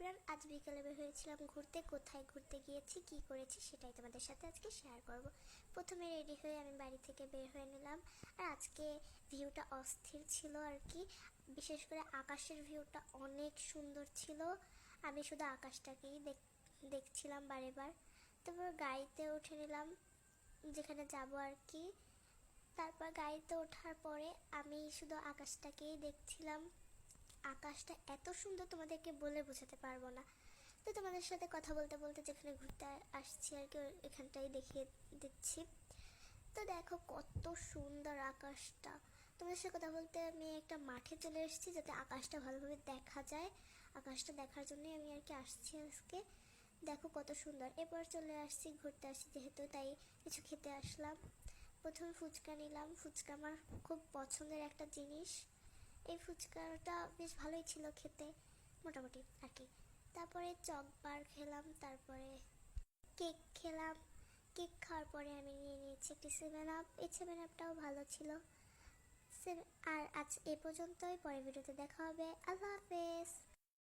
Everyone আজ বিকেলে বের হয়েছিলাম ঘুরতে, কোথায় ঘুরতে গিয়েছি, কি করেছি সেটাই তোমাদের সাথে আজকে শেয়ার করব। প্রথমে রেডি হয়ে আমি বাড়ি থেকে বের হয়ে নিলাম। আর আজকে ভিউটা অস্থির ছিল আর কি। বিশেষ করে আকাশের ভিউটা অনেক সুন্দর ছিল। আমি শুধু আকাশটাকেই দেখ- দেখছিলাম বারে বার। তারপর গাড়িতে উঠে নিলাম, যেখানে যাব আর কি। তারপর গাড়িতে ওঠার পরে আমি শুধু আকাশটাকেই দেখছিলাম। আকাশটা এত সুন্দর তোমাদেরকে বলে বোঝাতে পারব না। তো তোমাদের সাথে কথা বলতে বলতে যেখানে ঘুরতে আসছি আর কি এখানটাই দেখিয়ে দিচ্ছি। তো দেখো কত সুন্দর আকাশটা। তোমাদের সাথে কথা বলতে আমি একটা মাঠে চলে এসেছি যাতে আকাশটা ভালোভাবে দেখা যায়। আকাশটা দেখার জন্যই আমি আর কি আসছি আজকে। দেখো কত সুন্দর। এরপর চলে আসছি, ঘুরতে আসছি যেহেতু তাই কিছু খেতে আসলাম। প্রথমে ফুচকা নিলাম। ফুচকা আমার খুব পছন্দের একটা জিনিস। এই ফুচকাটা বেশ ভালোই ছিল খেতে, মোটামুটি আর কি। তারপরে চক বার খেলাম, তারপরে কেক খেলাম। কেক খাওয়ার পরে আমি নিয়ে নিয়েছি একটি সেভেন আপ এই সেভেন আপটাও ভালো ছিল। আর আজ এ পর্যন্তই, পরের ভিডিওতে দেখা হবে। আল্লাহ হাফেজ।